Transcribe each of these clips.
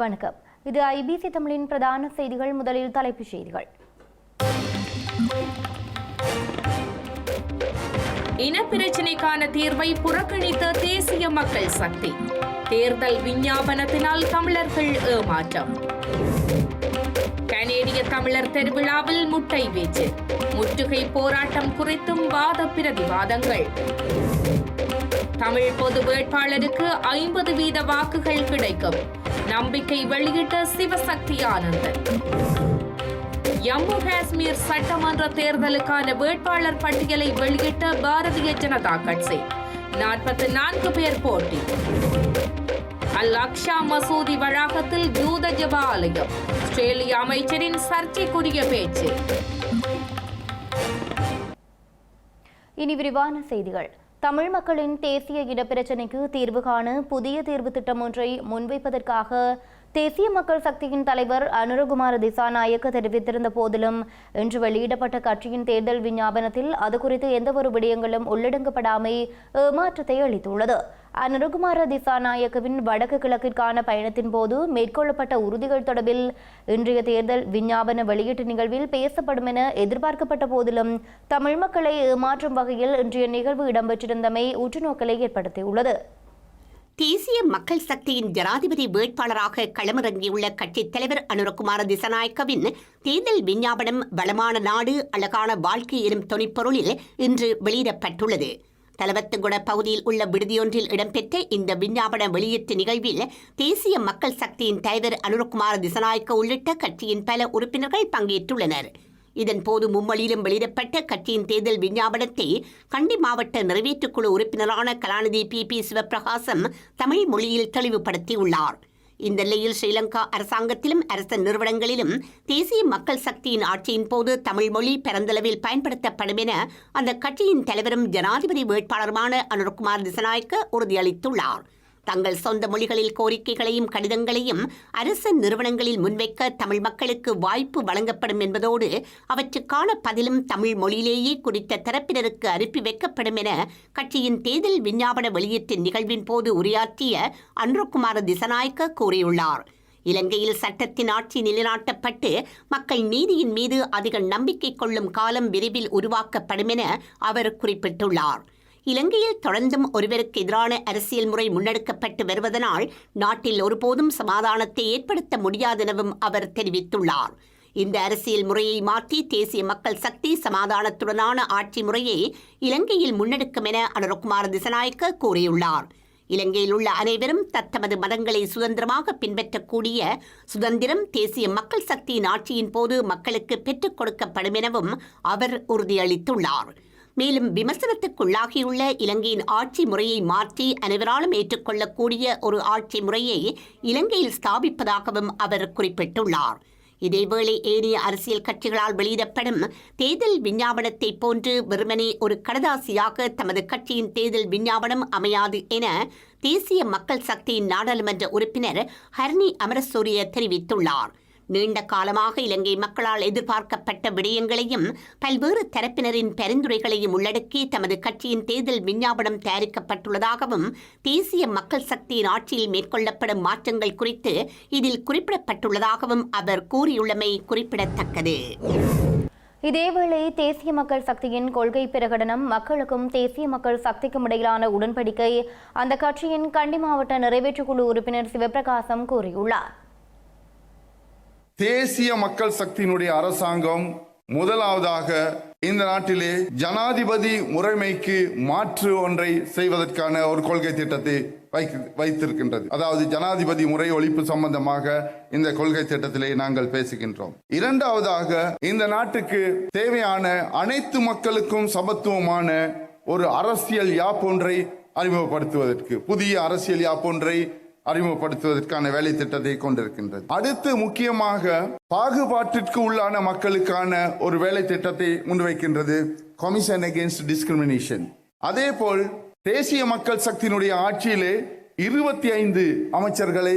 வணக்கம். இது ஐபிசி தமிழின் பிரதான செய்திகள் முதலில் தலைப்புச் செய்திகள். இனப்பிரச்சினைக்கான தீர்வை புறக்கணித்த தேசிய மக்கள் சக்தி. தேர்தல் விஞ்ஞாபனத்தினால் தமிழர்கள் ஏமாற்றம். கனேடிய தமிழர் திருவிழாவில் முட்டை வீச்சு. முற்றுகை போராட்டம் குறித்தும் வாத பிரதிவாதங்கள். தமிழ் பொது வேட்பாளருக்கு ஐம்பது வீத வாக்குகள் கிடைக்கும். நம்பிக்கை வெளியிட்ட சிவசக்தி ஆனந்தன் ஜம்மு காஷ்மீர் சட்டமன்ற தேர்தலுக்கான வேட்பாளர் பட்டியலை வெளியிட்ட பாரதிய ஜனதா கட்சி. நாற்பத்தி நான்கு பேர் போட்டி. அல் அக்ஷா மசூதி வளாகத்தில் யூத ஜபாலயம். ஆஸ்திரேலிய அமைச்சரின் சர்ச்சைக்குரிய பேச்சு. இனி விரிவான செய்திகள். தமிழ் மக்களின் தேசிய இடப்பிரச்சினைக்கு தீர்வு காண புதிய தீர்வு திட்டம் ஒன்றை முன்வைப்பதற்காக தேசிய மக்கள் சக்தியின் தலைவர் அனுரகுமார திசாநாயக்க தெரிவித்திருந்த போதிலும் இன்று வெளியிடப்பட்ட கட்சியின் தேர்தல் விஞ்ஞாபனத்தில் அது குறித்து எந்தவொரு விடயங்களும் உள்ளடங்கப்படாமை ஏமாற்றத்தை அளித்துள்ளது. அனுரகுமார திசாநாயக்கவின் வடக்கு கிழக்கிற்கான பயணத்தின் போது மேற்கொள்ளப்பட்ட உறுதிகள் தொடர்பில் இன்றைய தேர்தல் விஞ்ஞாபன வெளியீட்டு நிகழ்வில் பேசப்படும் என எதிர்பார்க்கப்பட்ட போதிலும் தமிழ் மக்களை ஏமாற்றும் வகையில் இன்றைய நிகழ்வு இடம்பெற்றிருந்தமை உற்றுநோக்கலை ஏற்படுத்தியுள்ளது. தேசிய மக்கள் சக்தியின் ஜனாதிபதி வேட்பாளராக களமிறங்கியுள்ள கட்சித் தலைவர் அனுரகுமார திசநாயக்கவின் தேர்தல் விஞ்ஞாபனம் வளமான நாடு அழகான வாழ்க்கை எனும் தொனிப்பொருளில் இன்று வெளியிடப்பட்டுள்ளது. தலவத்துங்குட பகுதியில் உள்ள விடுதியொன்றில் இடம்பெற்ற இந்த விஞ்ஞாபன வெளியீட்டு நிகழ்வில் தேசிய மக்கள் சக்தியின் தலைவர் அனுரகுமார திசநாயக்க உள்ளிட்ட கட்சியின் பல உறுப்பினர்கள் பங்கேற்றுள்ளனர். இதன் போது மும்மொழியிலும் வெளியிடப்பட்ட கட்சியின் தேர்தல் விஞ்ஞாபனத்தை கண்டி மாவட்ட நிறைவேற்றுக்குழு உறுப்பினரான கலாநிதி பி. பி. சிவபிரகாசம் தமிழ் மொழியில் தெளிவுபடுத்தியுள்ளார். இந்த நிலையில் ஸ்ரீலங்கா அரசாங்கத்திலும் அரச நிறுவனங்களிலும் தேசிய மக்கள் சக்தியின் ஆட்சியின் போது தமிழ் மொழி பெருந்தளவில் பயன்படுத்தப்படும் என அந்த கட்சியின் தலைவரும் ஜனாதிபதி வேட்பாளருமான அனுர்குமார் திசநாயக்க உறுதியளித்துள்ளார். தங்கள் சொந்த மொழிகளில் கோரிக்கைகளையும் கடிதங்களையும் அரசு நிறுவனங்களில் முன்வைக்க தமிழ் மக்களுக்கு வாய்ப்பு வழங்கப்படும் என்பதோடு அவற்றுக்கான பதிலும் தமிழ் மொழியிலேயே குறித்த தரப்பினருக்கு அனுப்பி வைக்கப்படும் என கட்சியின் தேர்தல் விஞ்ஞாபன வெளியீட்டு நிகழ்வின் போது உரையாற்றிய அன்ருகுமார திசநாயக்க கூறியுள்ளார். இலங்கையில் சட்டத்தின் ஆட்சி நிலைநாட்டப்பட்டு மக்கள் நீதியின் மீது அதிக நம்பிக்கை கொள்ளும் காலம் விரைவில் உருவாக்கப்படும் என அவர் குறிப்பிட்டுள்ளார். இலங்கையில் தொடர்ந்தும் ஒருவருக்கு எதிரான அரசியல் முறை முன்னெடுக்கப்பட்டு வருவதனால் நாட்டில் ஒருபோதும் சமாதானத்தை ஏற்படுத்த முடியாதெனவும் அவர் தெரிவித்துள்ளார். இந்த அரசியல் முறையை மாற்றி தேசிய மக்கள் சக்தி சமாதானத்துடனான ஆட்சி முறையை இலங்கையில் முன்னெடுக்கும் என அனுரகுமார் திசநாயக்க கூறியுள்ளார். இலங்கையில் உள்ள அனைவரும் தத்தமது மதங்களை சுதந்திரமாக பின்பற்றக்கூடிய சுதந்திரம் தேசிய மக்கள் சக்தியின் ஆட்சியின் போது மக்களுக்கு பெற்றுக் கொடுக்கப்படும் எனவும் அவர் உறுதியளித்துள்ளார். மேலும் விமர்சனத்துக்குள்ளாகியுள்ள இலங்கையின் ஆட்சி முறையை மாற்றி அனைவராலும் ஏற்றுக்கொள்ளக்கூடிய ஒரு ஆட்சி முறையை இலங்கையில் ஸ்தாபிப்பதாகவும் அவர் குறிப்பிட்டுள்ளார். இதேவேளை ஏனைய அரசியல் கட்சிகளால் வெளியிடப்படும் தேர்தல் விஞ்ஞாபனத்தை போன்று வெறுமனே ஒரு கடதாசியாக தமது கட்சியின் தேர்தல் விஞ்ஞாபனம் அமையாது என தேசிய மக்கள் சக்தியின் நாடாளுமன்ற உறுப்பினர் ஹர்னி அமரசூரிய தெரிவித்துள்ளார். நீண்ட காலமாக இலங்கை மக்களால் எதிர்பார்க்கப்பட்ட விடயங்களையும் பல்வேறு தரப்பினரின் பரிந்துரைகளையும் உள்ளடக்கி தமது கட்சியின் தேர்தல் விஞ்ஞாபனம் தயாரிக்கப்பட்டுள்ளதாகவும் தேசிய மக்கள் சக்தியின் ஆட்சியில் மேற்கொள்ளப்படும் மாற்றங்கள் குறித்து இதில் குறிப்பிடப்பட்டுள்ளதாகவும் அவர் கூறியுள்ளமை குறிப்பிடத்தக்கது. இதேவேளை தேசிய மக்கள் சக்தியின் கொள்கை பிரகடனம் மக்களுக்கும் தேசிய மக்கள் சக்திக்கும் இடையிலான உடன்படிக்கை அந்த கட்சியின் கண்டி மாவட்ட நிறைவேற்றுக்குழு உறுப்பினர் சிவபிரகாசம் கூறியுள்ளார். தேசிய மக்கள் சக்தியினுடைய அரசாங்கம் முதலாவதாக இந்த நாட்டிலே ஜனாதிபதி முறைமைக்கு மாற்று ஒன்றை செய்வதற்கான ஒரு கொள்கை திட்டத்தை வைத்திருக்கின்றது. அதாவது ஜனாதிபதி முறை ஒழிப்பு சம்பந்தமாக இந்த கொள்கை திட்டத்திலே நாங்கள் பேசுகின்றோம். இரண்டாவதாக இந்த நாட்டுக்கு தேவையான அனைத்து மக்களுக்கும் சமத்துவமான ஒரு அரசியல் யாப்பொன்றை அறிமுகப்படுத்துவதற்கு புதிய அரசியல் யாப்பொன்றை அறிமுகப்படுத்துவதற்கான வேலை திட்டத்தை கொண்டிருக்கின்றது. அடுத்து முக்கியமாக பாகுபாட்டிற்கு உள்ளான மக்களுக்கான ஒரு வேலை திட்டத்தை முன்வைக்கின்றது கமிஷன் அகேன்ஸ்ட் டிஸ்கிரிமினேஷன் அதேபோல் தேசிய மக்கள் சக்தியினுடைய ஆட்சியிலே இருபத்தி ஐந்து அமைச்சர்களை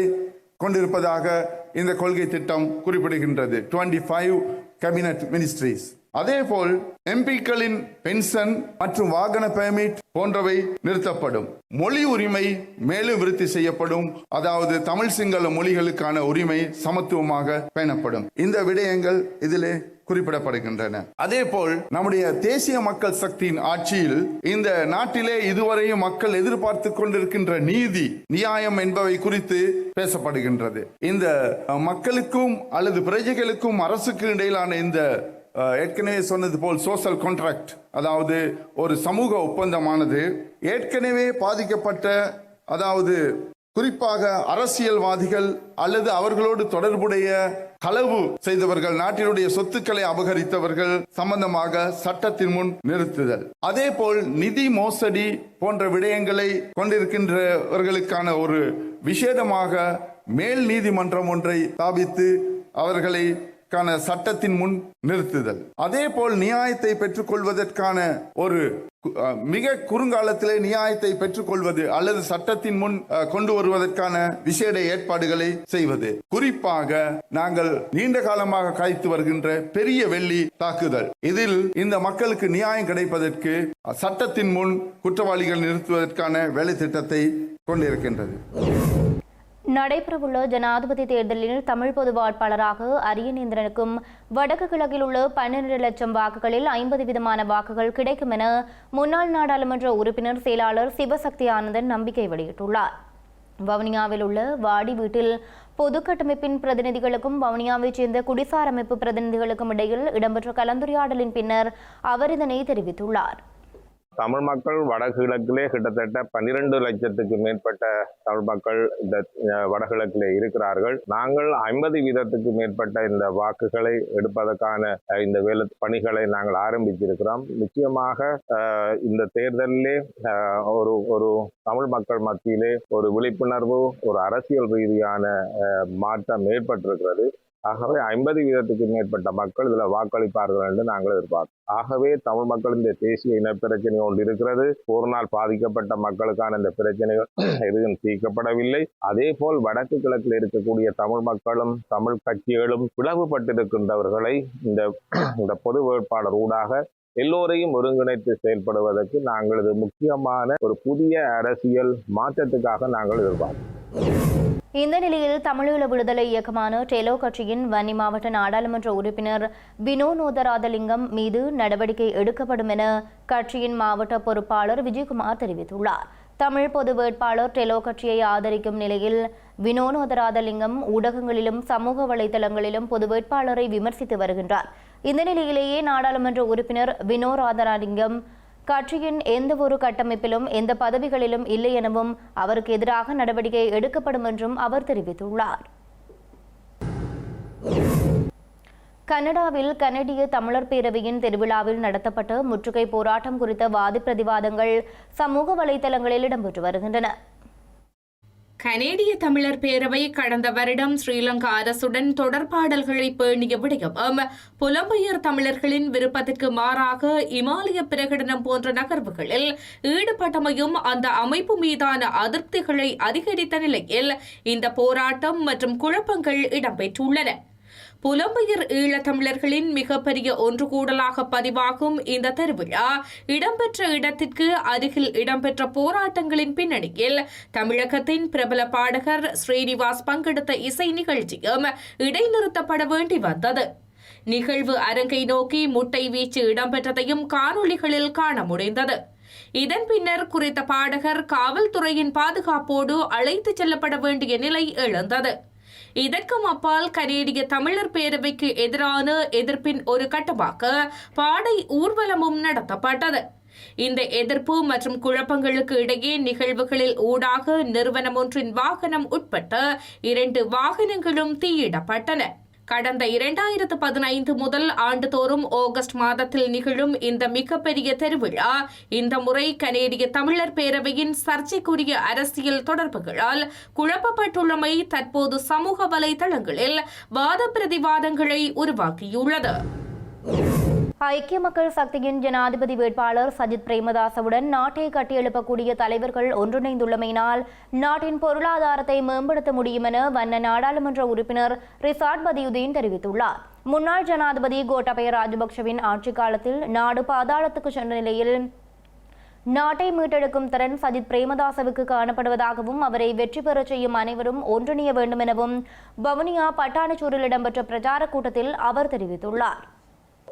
கொண்டிருப்பதாக இந்த கொள்கை திட்டம் குறிப்பிடுகின்றது. 25 ஃபைவ் கேபினட் மினிஸ்ட்ரிஸ் அதேபோல் எம்பிக்களின் பென்ஷன் மற்றும் வாகன பெர்மிட் போன்றவை நிறுத்தப்படும். மொழி உரிமை மேலும் விருத்தி செய்யப்படும். அதாவது தமிழ் சிங்கள மொழிகளுக்கான உரிமை சமத்துவமாக பேணப்படும். இந்த விடயங்கள் இதிலே குறிப்பிடப்படுகின்றன. அதேபோல் நம்முடைய தேசிய மக்கள் சக்தியின் ஆட்சியில் இந்த நாட்டிலே இதுவரையும் மக்கள் எதிர்பார்த்து கொண்டிருக்கின்ற நீதி நியாயம் என்பவை குறித்து பேசப்படுகின்றது. இந்த மக்களுக்கும் அல்லது பிரஜைகளுக்கும் அரசுக்கு இடையிலான இந்த ஏற்கனவே சொன்னது போல் சோஷியல் கான்ட்ராக்ட் அதாவது ஒரு சமூக ஒப்பந்தமானது ஏற்கனவே பாதிக்கப்பட்ட அதாவது குறிப்பாக அரசியல்வாதிகள் அல்லது அவர்களோடு தொடர்புடைய களவு செய்தவர்கள் நாட்டினுடைய சொத்துக்களை அபகரித்தவர்கள் சம்பந்தமாக சட்டத்தின் முன் நிறுத்துதல். அதேபோல் நிதி மோசடி போன்ற விடயங்களை கொண்டிருக்கின்றவர்களுக்கான ஒரு விசேடமாக மேல் நீதிமன்றம் ஒன்றை ஸ்தாபித்து அவர்களை கான சட்டத்தின் முன் நிறுத்துதல். அதே போல் நியாயத்தை பெற்றுக்கொள்வதற்கான ஒரு மிக குறுங்காலத்திலே நியாயத்தை பெற்றுக்கொள்வது அல்லது சட்டத்தின் முன் கொண்டு வருவதற்கான விசேட ஏற்பாடுகளை செய்வது. குறிப்பாக நாங்கள் நீண்ட காலமாக காய்த்து வருகின்ற பெரிய வெள்ளி தாக்குதல். இதில் இந்த மக்களுக்கு நியாயம் கிடைப்பதற்கு சட்டத்தின் முன் குற்றவாளிகள் நிறுத்துவதற்கான வேலை திட்டத்தை கொண்டிருக்கின்றது. நடைபெறவுள்ள ஜனாதிபதி தேர்தலில் தமிழ் பொது வேட்பாளராக அரியநேந்திரனுக்கும் வடக்கு கிழக்கில் உள்ள பன்னிரண்டு லட்சம் வாக்குகளில் ஐம்பது விதமான வாக்குகள் கிடைக்கும் என முன்னாள் நாடாளுமன்ற உறுப்பினர் செயலாளர் சிவசக்தி ஆனந்தன் நம்பிக்கை வெளியிட்டுள்ளார். வவுனியாவில் உள்ள வாடி வீட்டில் பொது கட்டமைப்பின் பிரதிநிதிகளுக்கும் வவுனியாவைச் சேர்ந்த குடிசார் அமைப்பு பிரதிநிதிகளுக்கும் இடையில் இடம்பெற்ற கலந்துரையாடலின் பின்னர் அவர் இதனை தெரிவித்துள்ளார். தமிழ் மக்கள் வடகிழக்கிலே கிட்டத்தட்ட பன்னிரண்டு லட்சத்துக்கு மேற்பட்ட தமிழ் மக்கள் இந்த வடகிழக்கிலே இருக்கிறார்கள். நாங்கள் ஐம்பது வீதத்துக்கு மேற்பட்ட இந்த வாக்குகளை எடுப்பதற்கான இந்த வேலை பணிகளை நாங்கள் ஆரம்பித்திருக்கிறோம். நிச்சயமாக இந்த தேர்தலிலே ஒரு ஒரு தமிழ் மக்கள் மத்தியிலே ஒரு விழிப்புணர்வு ஒரு அரசியல் ரீதியான மாற்றம் ஏற்பட்டிருக்கிறது. ஆகவே ஐம்பது வீதத்துக்கு மேற்பட்ட மக்கள் இதில் வாக்களிப்பார்கள் என்று நாங்கள் எதிர்பார்க்கிறோம் ஆகவே தமிழ் மக்கள் இந்த தேசிய இனப்பிரச்சனை ஒன்று இருக்கிறது. போரினால் பாதிக்கப்பட்ட மக்களுக்கான இந்த பிரச்சனைகள் எதுவும் தீர்க்கப்படவில்லை. அதே போல் வடக்கு கிழக்கில் இருக்கக்கூடிய தமிழ் மக்களும் தமிழ் கட்சிகளும் பிளவுபட்டிருக்கின்றவர்களை இந்த இந்த பொது வேட்பாளர் ஊடாக எல்லோரையும் ஒருங்கிணைத்து செயல்படுவதற்கு நாங்கள் இது முக்கியமான ஒரு புதிய அரசியல் மாற்றத்துக்காக நாங்கள் எதிர்பார்க்கிறோம் இந்த நிலையில் தமிழீழ விடுதலை இயக்கமான டெலோ கட்சியின் வன்னி மாவட்ட நாடாளுமன்ற உறுப்பினர் வினோநோதராதலிங்கம் மீது நடவடிக்கை எடுக்கப்படும் என கட்சியின் மாவட்ட பொறுப்பாளர் விஜயகுமார் தெரிவித்துள்ளார். தமிழ் பொது வேட்பாளர் டெலோ கட்சியை ஆதரிக்கும் நிலையில் வினோநோதராதலிங்கம் ஊடகங்களிலும் சமூக வலைதளங்களிலும் பொது வேட்பாளரை விமர்சித்து வருகின்றார். இந்த நிலையிலேயே நாடாளுமன்ற உறுப்பினர் வினோராதராலிங்கம் கட்சியின் எந்த ஒரு கட்டமைப்பிலும் எந்த பதவிகளிலும் இல்லை எனவும் அவருக்கு எதிராக நடவடிக்கை எடுக்கப்படும் என்றும் அவர் தெரிவித்துள்ளார். கனடாவில் கனடிய தமிழர் பேரவையின் திருவிழாவில் நடத்தப்பட்ட முற்றுகை போராட்டம் குறித்த வாதி பிரதிவாதங்கள் சமூக வலைதளங்களில் இடம்பெற்று வருகின்றன. கனேடிய தமிழர் பேரவை கடந்த வருடம் ஸ்ரீலங்கா அரசுடன் தொடர்பாடல்களை பேணிய விடயம் புலம்பெயர் தமிழர்களின் விருப்பத்திற்கு மாறாக இமாலய பிரகடனம் போன்ற நகர்வுகளில் ஈடுபட்டமையும் அந்த அமைப்பு மீதான அதிருப்திகளை அதிகரித்த நிலையில் இந்த போராட்டம் மற்றும் குழப்பங்கள் இடம்பெற்றுள்ளன. புலம்பெயர் ஈழத்தமிழர்களின் மிகப்பெரிய ஒன்று கூடலாக பதிவாகும் இந்த திருவிழா இடம்பெற்ற இடத்திற்கு அருகில் இடம்பெற்ற போராட்டங்களின் பின்னணியில் தமிழகத்தின் பிரபல பாடகர் ஸ்ரீனிவாஸ் பங்கெடுத்த இசை நிகழ்ச்சியும் இடைநிறுத்தப்பட வேண்டி வந்தது. நிகழ்வு அரங்கை நோக்கி முட்டை வீச்சு இடம்பெற்றதையும் காணொளிகளில் காண முடிந்தது. இதன் பின்னர் குறித்த பாடகர் காவல்துறையின் பாதுகாப்போடு அழைத்துச் செல்லப்பட வேண்டிய நிலை எழுந்தது. இதற்கும் அப்பால் கனேடிய தமிழர் பேரவைக்கு எதிரான எதிர்ப்பின் ஒரு கட்டமாக பாடை ஊர்வலமும் நடத்தப்பட்டது. இந்த எதிர்ப்பு மற்றும் குழப்பங்களுக்கு இடையே நிகழ்வுகளில் ஊடாக நிறுவனம் ஒன்றின் வாகனம் உட்பட்ட இரண்டு வாகனங்களும் தீயிடப்பட்டன. கடந்த இரண்டாயிரத்து பதினைந்து முதல் ஆண்டுதோறும் ஆகஸ்ட் மாதத்தில் நிகழும் இந்த மிகப்பெரிய திருவிழா இந்த முறை கனேடிய தமிழர் பேரவையின் சர்ச்சைக்குரிய அரசியல் தொடர்புகளால் குழப்பப்பட்டுள்ளமை தற்போது சமூக வலைதளங்களில் வாத பிரதிவாதங்களை உருவாக்கியுள்ளது. ஐக்கிய மக்கள் சக்தியின் ஜனாதிபதி வேட்பாளர் சஜித் பிரேமதாசவுடன் நாட்டை கட்டியெழுப்பக்கூடிய தலைவர்கள் ஒன்றிணைந்துள்ளமையினால் நாட்டின் பொருளாதாரத்தை மேம்படுத்த முடியும் என வன்ன நாடாளுமன்ற உறுப்பினர் ரிசார்ட் பதியுதீன் தெரிவித்துள்ளார். முன்னாள் ஜனாதிபதி கோட்டபய ராஜபக்ஷவின் ஆட்சிக் காலத்தில் நாடு பாதாளத்துக்கு சென்ற நிலையில் நாட்டை மீட்டெடுக்கும் திறன் சஜித் பிரேமதாசவுக்கு காணப்படுவதாகவும் அவரை வெற்றி பெறச் செய்யும் அனைவரும் ஒன்றிணைய வேண்டும் எனவும் வவுனியா பட்டாணிச்சூரில் இடம்பெற்ற பிரச்சார கூட்டத்தில் அவர் தெரிவித்துள்ளார்.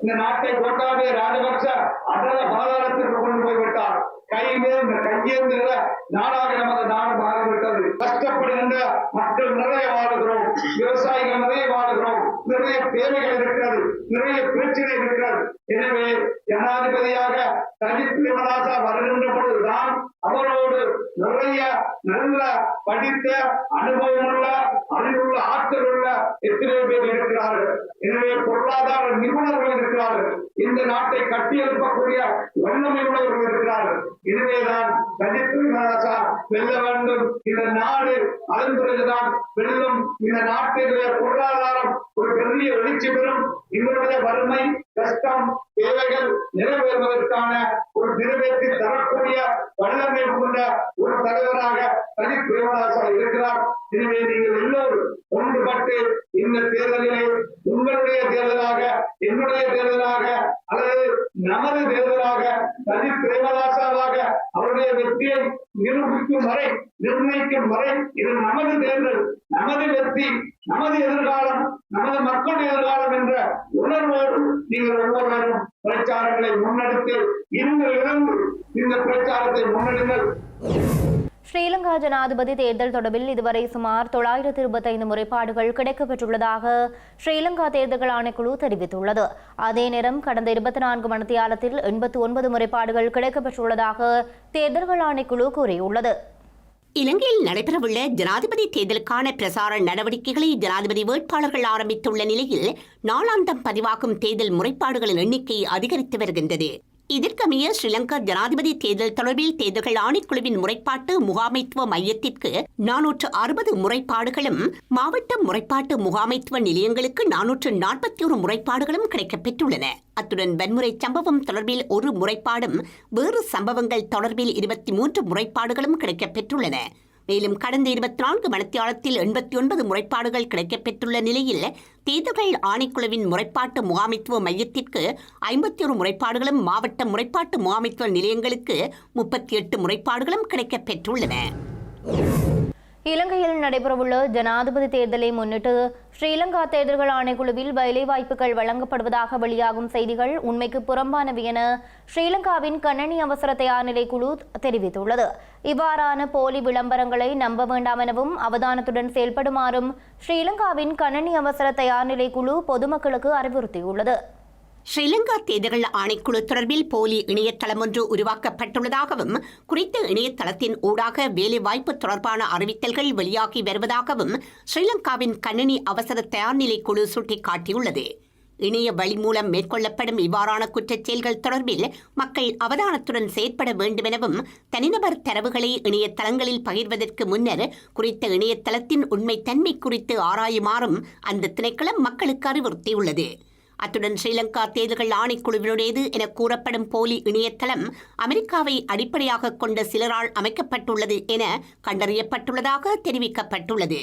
இந்த நாட்டை கோட்டாபய ராஜபக்ச அடல பாதாளத்திற்கு கொண்டு போய்விட்டார். கையே கையேந்திர நாடாக நமது நாடு மாறிவிட்டது. கஷ்டப்படுகின்ற மக்கள் நிறைய வாழுகிறோம். விவசாயிகள் நிறைய வாழுகிறோம். நிறைய தேவைகள் இருக்கிறது. நிறைய பிரச்சனை இருக்கிறது. எனவே ஜனாதிபதியாக சஜித் பிரேமதாசா வருகின்ற பொழுதுதான் அவரோடு நிறைய நல்ல படித்த அனுபவமுள்ள அறிவுள்ள ஆற்றல் உள்ள எத்தனை பேர் இருக்கிறார்கள். எனவே பொருளாதார நிபுணர்கள் இருக்கிறார்கள். இந்த நாட்டை கட்டியெழுப்பக்கூடிய வல்லமை உள்ளவர்கள் இருக்கிறார்கள். எனவேதான் சஜித் பிரேமதாசா வெல்ல வேண்டும். இந்த நாடு அதன் பிறகுதான் வெல்லும். இந்த நாட்டினுடைய பொருளாதாரம் ஒரு பெரிய வெளிச்சி பெறும். இவருடைய வறுமை கஷ்டம் தேவைகள் நிறைவேறுவதற்கான ஒரு நிறைவேற்றி தரக்கூடிய வல்லமை கொண்ட ஒரு தலைவராக சஜித் பிரேமதாசன் இருக்கிறார். எனவே நீங்கள் எல்லோரும் ஒன்றுபட்டு இந்த தேர்தலிலே உங்களுடைய தேர்தலாக என்னுடைய தேர்தலாக அல்லது நமது தேர்தலாக சஜித் பிரேமதாசாவாக அவருடைய வெற்றியை நிரூபிக்கும் வரை நிர்ணயிக்கும் வரை இது நமது தேர்தல் நமது வெற்றி நமது எதிர்காலம் நமது மக்களுடைய எதிர்காலம் என்ற உணர்வோடு நீங்கள் ஒவ்வொருவரும் பிரச்சாரங்களை முன்னெடுத்து இன்று இருந்து இந்த பிரச்சாரத்தை முன்னெடுங்கள். ஸ்ரீலங்கா ஜனாதிபதி தேர்தல் தொடர்பில் இதுவரை சுமார் தொள்ளாயிரத்து இருபத்தைந்து முறைப்பாடுகள் கிடைக்கப்பெற்றுள்ளதாக ஸ்ரீலங்கா தேர்தல்கள் ஆணைக்குழு தெரிவித்துள்ளது. அதே நேரம் கடந்த இருபத்தி நான்கு மணித்தியாலத்தில் எண்பத்தி ஒன்பது முறைப்பாடுகள் கிடைக்கப்பெற்றுள்ளதாக தேர்தல்கள் ஆணைக்குழு கூறியுள்ளது. இலங்கையில் நடைபெறவுள்ள ஜனாதிபதி தேர்தலுக்கான பிரசார நடவடிக்கைகளை ஜனாதிபதி வேட்பாளர்கள் ஆரம்பித்துள்ள நிலையில் நாளாந்தம் பதிவாகும் தேர்தல் முறைப்பாடுகளின் எண்ணிக்கை அதிகரித்து வருகின்றது. இதற்கமைய ஸ்ரீலங்கா ஜனாதிபதி தேர்தல் தொடர்பில் தேர்தல்கள் ஆணைக்குழுவின் முறைப்பாட்டு முகாமைத்துவ மையத்திற்கு நானூற்று அறுபது முறைப்பாடுகளும் மாவட்ட முறைப்பாட்டு முகாமைத்துவ நிலையங்களுக்கு நானூற்று நாற்பத்தி ஒரு முறைப்பாடுகளும் கிடைக்கப்பெற்றுள்ளன. அத்துடன் வன்முறை சம்பவம் தொடர்பில் ஒரு முறைப்பாடும் வேறு சம்பவங்கள் தொடர்பில் இருபத்தி மூன்று முறைப்பாடுகளும் கிடைக்கப்பெற்றுள்ளன. மேலும் கடந்த இருபத்தி நான்கு மணித்தியாலத்தில் எண்பத்தி ஒன்பது முறைப்பாடுகள் கிடைக்கப்பெற்றுள்ள நிலையில் தேர்தல்கள் ஆணைக்குழுவின் முறைப்பாட்டு முகாமைத்துவ மையத்திற்கு ஐம்பத்தி ஒரு முறைப்பாடுகளும் மாவட்ட முறைப்பாட்டு முகாமைத்துவ நிலையங்களுக்கு முப்பத்தி எட்டு முறைப்பாடுகளும் கிடைக்கப்பெற்றுள்ளன. இலங்கையில் நடைபெறவுள்ள ஜனாதிபதி தேர்தலை முன்னிட்டு ஸ்ரீலங்கா தேர்தல்கள் ஆணைக்குழுவில் வேலைவாய்ப்புகள் வழங்கப்படுவதாக வெளியாகும் செய்திகள் உண்மைக்கு புறம்பானவை என ஸ்ரீலங்காவின் கணனி அவசர தயார்நிலை குழு தெரிவித்துள்ளது. இவ்வாறான போலி விளம்பரங்களை நம்ப வேண்டாம் எனவும் அவதானத்துடன் செயல்படுமாறும் ஸ்ரீலங்காவின் கணனி அவசர தயார்நிலை குழு பொதுமக்களுக்கு அறிவுறுத்தியுள்ளது. ஸ்ரீலங்கா தேர்தல்கள் ஆணைக்குழு தொடர்பில் போலி இணையதளம் ஒன்று உருவாக்கப்பட்டுள்ளதாகவும் குறித்த இணையதளத்தின் ஊடாக வேலைவாய்ப்பு தொடர்பான அறிவித்தல்கள் வெளியாகி வருவதாகவும் ஸ்ரீலங்காவின் கணினி அவசர தயார்நிலை குழு சுட்டிக்காட்டியுள்ளது. இணைய வழி மூலம் மேற்கொள்ளப்படும் இவ்வாறான குற்றச் செயல்கள் தொடர்பில் மக்கள் அவதானத்துடன் செயற்பட வேண்டுமெனவும் தனிநபர் தரவுகளை இணையதளங்களில் பகிர்வதற்கு முன்னர் குறித்த இணையதளத்தின் உண்மைத்தன்மை குறித்து ஆராயுமாறும் அந்த திணைக்களம் மக்களுக்கு அறிவுறுத்தியுள்ளது. அத்துடன் ஸ்ரீலங்கா தேர்தல்கள் ஆணைக்குழுவினுடையது என கூறப்படும் போலி இணையதளம் அமெரிக்காவை அடிப்படையாக கொண்ட சிலரால் அமைக்கப்பட்டுள்ளது என கண்டறியப்பட்டுள்ளதாக தெரிவிக்கப்பட்டுள்ளது.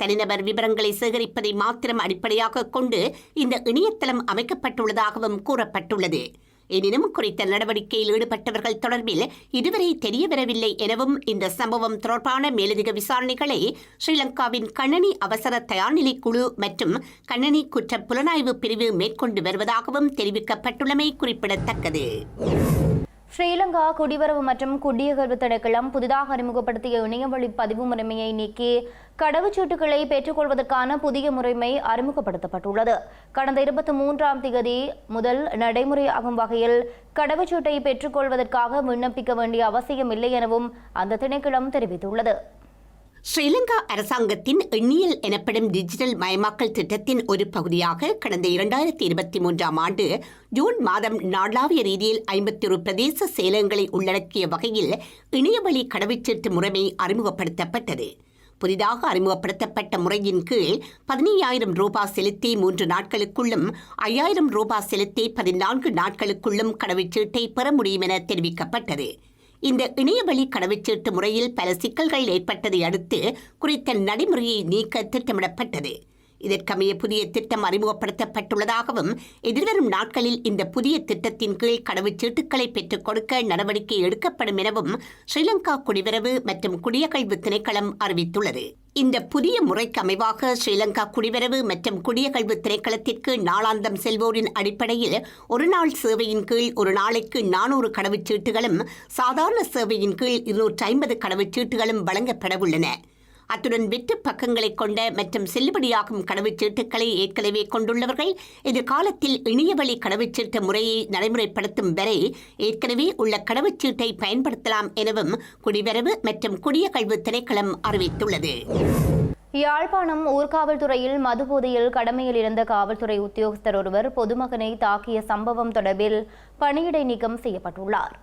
தனிநபர் விவரங்களை சேகரிப்பதை மாத்திரம் அடிப்படையாக கொண்டு இந்த இணையதளம் அமைக்கப்பட்டுள்ளதாகவும் கூறப்பட்டுள்ளது. எனினும் குறித்த நடவடிக்கையில் ஈடுபட்டவர்கள் தொடர்பில் இதுவரை தெரியவரவில்லை எனவும் இந்த சம்பவம் தொடர்பான மேலதிக விசாரணைகளை ஸ்ரீலங்காவின் கணனி அவசர தயார்நிலை குழு மற்றும் கணனி குற்ற புலனாய்வு பிரிவு மேற்கொண்டு வருவதாகவும் தெரிவிக்கப்பட்டுள்ளமை குறிப்பிடத்தக்கது. ஸ்ரீலங்கா குடிவரவு மற்றும் குடியகர்வு திணைக்களம் புதிதாக அறிமுகப்படுத்திய இணையவழி பதிவு முறைமையை நீக்கி கடவுச்சீட்டுகளை பெற்றுக்கொள்வதற்கான புதிய முறைமை அறிமுகப்படுத்தப்பட்டுள்ளது. கடந்த இருபத்தி மூன்றாம் தேதி முதல் நடைமுறையாகும் வகையில் கடவுச்சீட்டை பெற்றுக்கொள்வதற்காக விண்ணப்பிக்க வேண்டிய அவசியம் இல்லை எனவும் அந்த திணைக்களம் தெரிவித்துள்ளது. ஸ்ரீலங்கா அரசாங்கத்தின் எண்ணியல் எனப்படும் டிஜிட்டல் மயமாக்கல் திட்டத்தின் ஒரு பகுதியாக கடந்த இரண்டாயிரத்தி இருபத்தி மூன்றாம் ஆண்டு ஜூன் மாதம் நாடாவிய ரீதியில் ஐம்பத்தி ஒரு பிரதேச சேலங்களை உள்ளடக்கிய வகையில் இணையவழி கடவுச்சீட்டு முறைமை அறிமுகப்படுத்தப்பட்டது. புதிதாக அறிமுகப்படுத்தப்பட்ட முறையின் கீழ் பதினையாயிரம் ரூபாய் செலுத்தி மூன்று நாட்களுக்குள்ளும் ஐயாயிரம் ரூபாய் செலுத்தி பதினான்கு நாட்களுக்குள்ளும் கடவுச்சீட்டை பெற முடியும் என தெரிவிக்கப்பட்டது. இந்த இணையவழி கடவுச்சீட்டு முறையில் பல சிக்கல்கள் ஏற்பட்டதை அடுத்து குறித்த நடைமுறையை நீக்க திட்டமிடப்பட்டது. இதற்கமைய புதிய திட்டம் அறிமுகப்படுத்தப்பட்டுள்ளதாகவும் எதிர்வரும் நாட்களில் இந்த புதிய திட்டத்தின் கீழ் கடவுச்சீட்டுகளை பெற்றுக் கொடுக்க நடவடிக்கை எடுக்கப்படும் எனவும் ஸ்ரீலங்கா குடிவரவு மற்றும் குடியகழ்வு திணைக்களம் அறிவித்துள்ளது. இந்த புதிய முறைக்கு அமைவாக ஸ்ரீலங்கா குடிவரவு மற்றும் குடியகழ்வு திணைக்களத்திற்கு நாளாந்தம் செல்வோரின் அடிப்படையில் ஒரு நாள் சேவையின் கீழ் ஒரு நாளைக்கு நானூறு கடவுச்சீட்டுகளும் சாதாரண சேவையின் கீழ் இருநூற்றி ஐம்பது கடவுச்சீட்டுகளும் வழங்கப்படவுள்ளன. அத்துடன் வெற்று பக்கங்களை கொண்ட மற்றும் செல்லுபடியாகும் கடவுச்சீட்டுகளை ஏற்கனவே கொண்டுள்ளவர்கள் எதிர்காலத்தில் இணையவழி கடவுச்சீட்டு முறையை நடைமுறைப்படுத்தும் வரை ஏற்கனவே உள்ள கடவுச்சீட்டை பயன்படுத்தலாம் எனவும் குடிவரவு மற்றும் குடியகல்வு திணைக்களம் அறிவித்துள்ளது. யாழ்ப்பாணம் ஊர்காவல்துறையில் மதுபோதையில் கடமையில் இருந்த காவல்துறை உத்தியோகஸ்தர் ஒருவர் பொதுமகனை தாக்கிய சம்பவம் தொடர்பில் பணியிடை நீக்கம் செய்யப்பட்டுள்ளார்.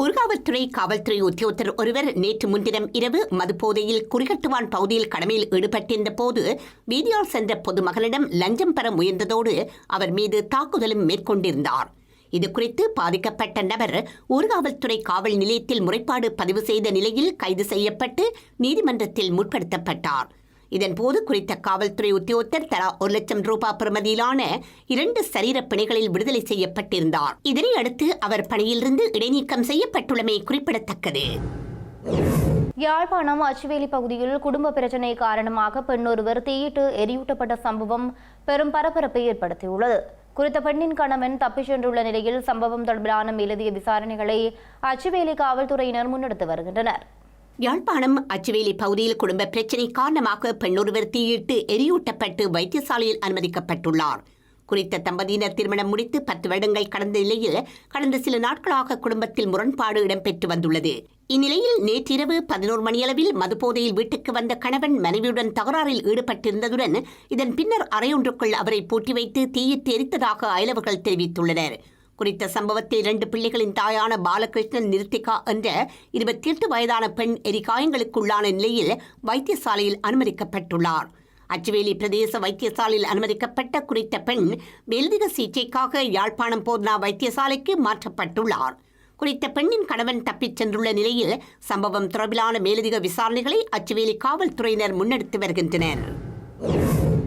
ஊர்காவல்துறை காவல்துறை உத்தியோகத்தர் ஒருவர் நேற்று முன்தினம் இரவு மதுபோதையில் குறிகட்டுவான் பகுதியில் கடமையில் ஈடுபட்டிருந்த போது வீதியால் சென்ற பொதுமகளிடம் லஞ்சம் பெற முயன்றதோடு அவர் மீது தாக்குதலும் மேற்கொண்டிருந்தார். இது குறித்து பாதிக்கப்பட்ட நபர் ஊர்காவல்துறை காவல் நிலையத்தில் முறைப்பாடு பதிவு செய்த நிலையில் கைது செய்யப்பட்டு நீதிமன்றத்தில் முற்படுத்தப்பட்டார். இதன்போது குறித்த காவல்துறை உத்தியோகத்தர் தலா ஒரு லட்சம் ரூபாய் பெறுமதியிலான இரண்டு சரீர பிணைகளில் விடுதலை செய்யப்பட்டிருந்தார். இதனை அடுத்து அவர் பணியிலிருந்து இடைநீக்கம் செய்யப்பட்டுள்ளமை குறிப்பிடத்தக்கது. யாழ்ப்பாணம் அச்சுவேலி பகுதியில் குடும்ப பிரச்சினை காரணமாக பெண்ணொருவர் தீயிட்டு எரியூட்டப்பட்ட சம்பவம் பெரும் பரபரப்பை ஏற்படுத்தியுள்ளது. குறித்த பெண்ணின் கணவன் தப்பிச் சென்றுள்ள நிலையில் சம்பவம் தொடர்பிலான மேலதிக விசாரணைகளை அச்சுவேலி காவல்துறையினர் முன்னெடுத்து வருகின்றனர். யாழ்ப்பாணம் அச்சுவேலி பகுதியில் குடும்ப பிரச்சினை காரணமாக பெண்ணொருவர் தீயிட்டு எரியூட்டப்பட்டு வைத்தியசாலையில் அனுமதிக்கப்பட்டுள்ளார். குறித்த தம்பதியினர் திருமணம் முடித்து பத்து வருடங்கள் கடந்த நிலையில் கடந்த சில நாட்களாக குடும்பத்தில் முரண்பாடு இடம்பெற்று வந்துள்ளது. இந்நிலையில் நேற்றிரவு பதினோரு மணியளவில் மதுபோதையில் வீட்டுக்கு வந்த கணவன் மனைவியுடன் தகராறில் ஈடுபட்டிருந்ததுடன் இதன் பின்னர் அறையொன்றுக்குள் அவரை பூட்டி வைத்து தீயிட்டு எரித்ததாக அயலவர்கள் தெரிவித்துள்ளனர். குறித்த சம்பவத்தை இரண்டு பிள்ளைகளின் தாயான பாலகிருஷ்ணன் நிருத்திகா என்ற இருபத்தி எட்டு வயதான பெண் எரிகாயங்களுக்குள்ளான நிலையில் வைத்தியசாலையில் அனுமதிக்கப்பட்டுள்ளார். அச்சுவேலி பிரதேச வைத்தியசாலையில் அனுமதிக்கப்பட்ட குறித்த பெண் மேலதிக சிகிச்சைக்காக யாழ்ப்பாணம் போதனா வைத்தியசாலைக்கு மாற்றப்பட்டுள்ளார். குறித்த பெண்ணின் கணவன் தப்பிச் சென்றுள்ள நிலையில் சம்பவம் தொடர்பிலான மேலதிக விசாரணைகளை அச்சுவேலி காவல்துறையினர் முன்னெடுத்து வருகின்றனர்.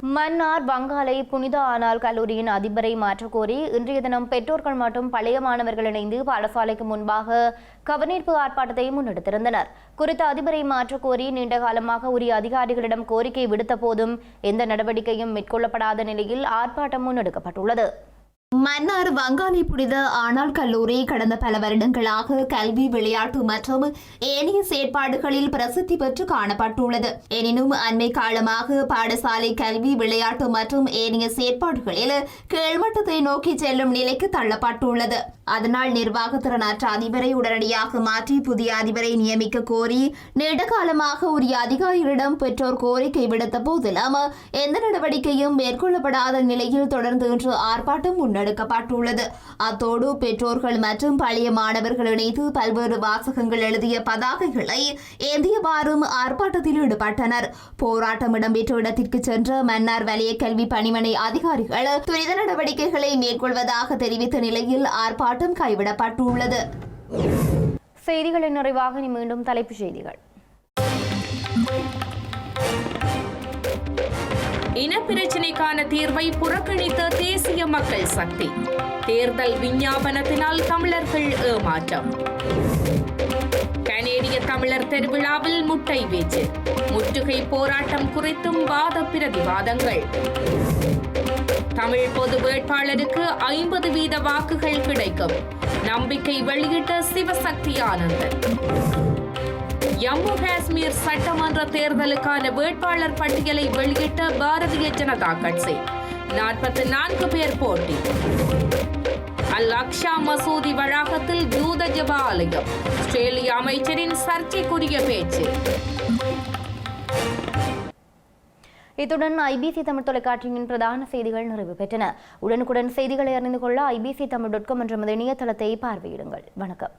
மன்னார் வங்காளை புனித ஆனால் கல்லூரியின் அதிபரை மாற்றக்கோரி இன்றைய தினம் பெற்றோர்கள் மற்றும் பழைய மாணவர்கள் இணைந்து பாடசாலைக்கு முன்பாக கவனிப்பு ஆர்ப்பாட்டத்தை முன்னெடுத்திருந்தனர். குறித்த அதிபரை மாற்றக்கோரி நீண்ட காலமாக உரிய அதிகாரிகளிடம் கோரிக்கை விடுத்த போதும் எந்த நடவடிக்கையும் மேற்கொள்ளப்படாத நிலையில் ஆர்ப்பாட்டம் முன்னெடுக்கப்பட்டுள்ளது. மன்னார் வங்காளி புனித ஆனாள் கல்லூரி கடந்த பல வருடங்களாக கல்வி விளையாட்டு மற்றும் ஏனைய செயற்பாடுகளில் பிரசித்தி பெற்று காணப்பட்டுள்ளது. எனினும் அண்மை காலமாக பாடசாலை கல்வி விளையாட்டு மற்றும் ஏனைய செயற்பாடுகளில் கீழ்மட்டத்தை நோக்கி செல்லும் நிலைக்கு தள்ளப்பட்டுள்ளது. அதனால் நிர்வாகத்திறனற்ற அதிபரை உடனடியாக மாற்றி புதிய அதிபரை நியமிக்க கோரி நீண்ட உரிய அதிகாரிகளிடம் பெற்றோர் கோரிக்கை விடுத்த போதிலும் எந்த நடவடிக்கையும் மேற்கொள்ளப்படாத நிலையில் தொடர்ந்து இன்று ஆர்ப்பாட்டம் முன்னெடுக்கப்பட்டுள்ளது. அத்தோடு பெற்றோர்கள் மற்றும் பழைய மாணவர்கள் இணைத்து பல்வேறு வாசகங்கள் எழுதிய பதாகைகளை ஏந்தியவாறும் ஆர்ப்பாட்டத்தில் ஈடுபட்டனர். போராட்டம் இடம்பெற்ற இடத்திற்கு சென்ற மன்னார் வலய கல்வி பணிமனை அதிகாரிகள் துரித நடவடிக்கைகளை மேற்கொள்வதாக தெரிவித்த நிலையில் ஆர்ப்பாட்டம் கைவிடப்பட்டுள்ளது. செய்திகளின் நிறைவாக மீண்டும் தலைப்புச் செய்திகள். இனப்பிரச்சினைக்கான தீர்வை புறக்கணித்த தேசிய மக்கள் சக்தி. தேர்தல் விஞ்ஞாபனத்தினால் தமிழர்கள் ஏமாற்றம். கனேடிய தமிழர் திருவிழாவில் முட்டை வீச்சு. முற்றுகை போராட்டம் குறித்தும் வாத பிரதிவாதங்கள். தமிழ் பொது வேட்பாளருக்கு ஐம்பது வீத வாக்குகள் கிடைக்கும். நம்பிக்கை வெளியிட்ட சிவசக்தி ஆனந்தன். ஜம்மு காஷ்மீர் சட்டமன்ற தேர்தலுக்கான வேட்பாளர் பட்டியலை வெளியிட்ட பாரதிய ஜனதா கட்சி. நாற்பத்தி நான்கு பேர் போட்டி. அல் அக்ஷா மசூதி வளாகத்தில் யூத ஜப ஆலயம். ஆஸ்திரேலிய அமைச்சரின் சர்ச்சைக்குரிய பேச்சு. இத்துடன் ஐபிசி தமிழ் தொலைக்காட்சியின் பிரதான செய்திகள் நிறைவு பெற்றன. உடனுக்குடன் செய்திகளை அறிந்து கொள்ள ஐபிசி தமிழ் டாட் காம் என்ற இணையதளத்தை பார்வையிடுங்கள். வணக்கம்.